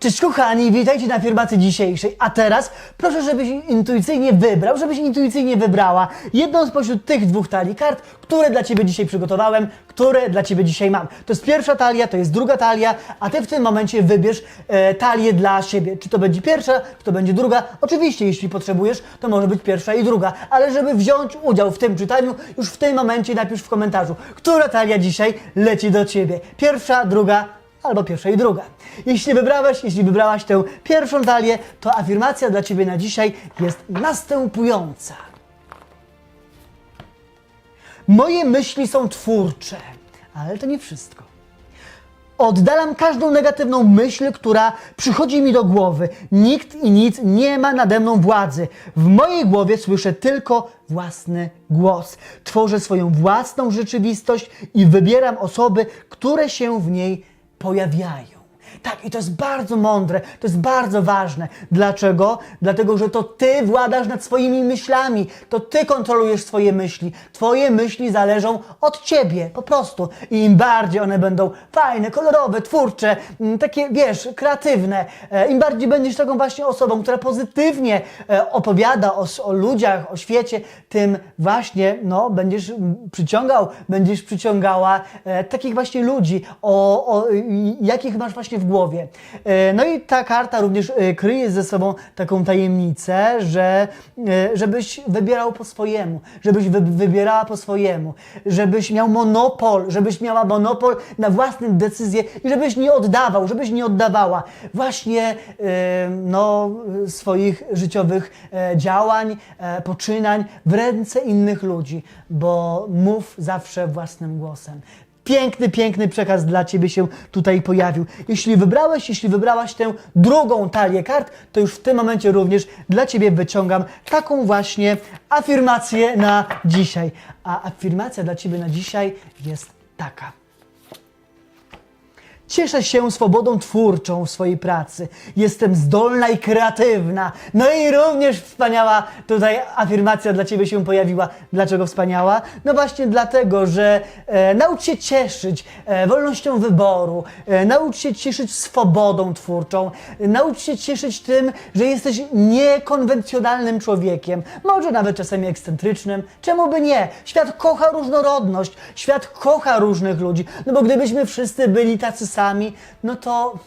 Cześć kochani, witajcie na afirmacji dzisiejszej. A teraz proszę, żebyś intuicyjnie wybrał, żebyś intuicyjnie wybrała jedną spośród tych dwóch talii kart, które dla Ciebie dzisiaj przygotowałem, które dla Ciebie dzisiaj mam. To jest pierwsza talia, to jest druga talia, a Ty w tym momencie wybierz e, talię dla siebie. Czy to będzie pierwsza, czy to będzie druga. Oczywiście, jeśli potrzebujesz, to może być pierwsza i druga, ale żeby wziąć udział w tym czytaniu, już w tym momencie napisz w komentarzu, która talia dzisiaj leci do Ciebie. Pierwsza, druga, albo pierwsza i druga. Jeśli wybrałeś, jeśli wybrałaś tę pierwszą talię, to afirmacja dla Ciebie na dzisiaj jest następująca. Moje myśli są twórcze, ale to nie wszystko. Oddalam każdą negatywną myśl, która przychodzi mi do głowy. Nikt i nic nie ma nade mną władzy. W mojej głowie słyszę tylko własny głos. Tworzę swoją własną rzeczywistość i wybieram osoby, które się w niej pojawiają. Tak, i to jest bardzo mądre, to jest bardzo ważne. Dlaczego? Dlatego, że to ty władasz nad swoimi myślami, to ty kontrolujesz swoje myśli. Twoje myśli zależą od ciebie, po prostu. I im bardziej one będą fajne, kolorowe, twórcze, mm, takie, wiesz, kreatywne, e, im bardziej będziesz taką właśnie osobą, która pozytywnie e, opowiada o, o ludziach, o świecie, tym właśnie, no, będziesz przyciągał, będziesz przyciągała e, takich właśnie ludzi, o, o jakich masz właśnie w głowie. E, No i ta karta również e, kryje ze sobą taką tajemnicę, że e, żebyś wybierał po swojemu, żebyś wy, wybierała po swojemu, żebyś miał monopol, żebyś miała monopol na własne decyzje i żebyś nie oddawał, żebyś nie oddawała właśnie no, swoich życiowych działań, poczynań w ręce innych ludzi, bo mów zawsze własnym głosem. Piękny, piękny przekaz dla Ciebie się tutaj pojawił. Jeśli wybrałeś, jeśli wybrałaś tę drugą talię kart, to już w tym momencie również dla Ciebie wyciągam taką właśnie afirmację na dzisiaj. A afirmacja dla Ciebie na dzisiaj jest taka. Cieszę się swobodą twórczą w swojej pracy. Jestem zdolna i kreatywna. No i również wspaniała tutaj afirmacja dla Ciebie się pojawiła. Dlaczego wspaniała? No właśnie dlatego, że e, naucz się cieszyć e, wolnością wyboru, e, naucz się cieszyć swobodą twórczą, e, naucz się cieszyć tym, że jesteś niekonwencjonalnym człowiekiem, może nawet czasami ekscentrycznym. Czemu by nie? Świat kocha różnorodność, świat kocha różnych ludzi. No bo gdybyśmy wszyscy byli tacy no to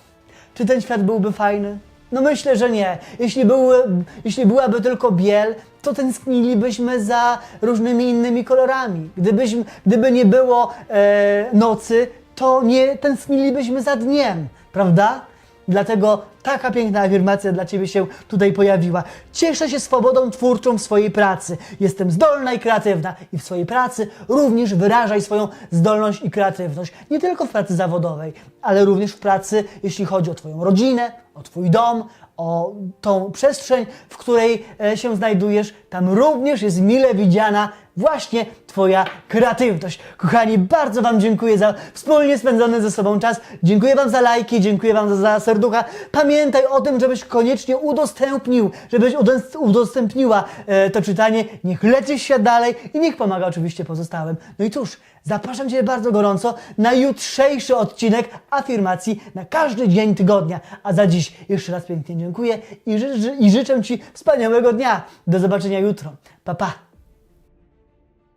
czy ten świat byłby fajny? No myślę, że nie. Jeśli, były, jeśli byłaby tylko biel, to tęsknilibyśmy za różnymi innymi kolorami. Gdybyśmy, gdyby nie było e, nocy, to nie tęsknilibyśmy za dniem, prawda? Dlatego taka piękna afirmacja dla Ciebie się tutaj pojawiła. Cieszę się swobodą twórczą w swojej pracy. Jestem zdolna i kreatywna i w swojej pracy również wyrażaj swoją zdolność i kreatywność. Nie tylko w pracy zawodowej, ale również w pracy, jeśli chodzi o Twoją rodzinę, o Twój dom, o tą przestrzeń, w której e, się znajdujesz. Tam również jest mile widziana właśnie Twoja kreatywność. Kochani, bardzo Wam dziękuję za wspólnie spędzony ze sobą czas. Dziękuję Wam za lajki, dziękuję Wam za, serducha. Pamiętaj o tym, żebyś koniecznie udostępnił, żebyś udos- udostępniła e, to czytanie. Niech leci świat dalej i niech pomaga oczywiście pozostałym. No i cóż, zapraszam Cię bardzo gorąco na jutrzejszy odcinek afirmacji na każdy dzień tygodnia. A za dziś jeszcze raz pięknie dziękuję i, ży- i życzę Ci wspaniałego dnia. Do zobaczenia jutro. Pa, pa.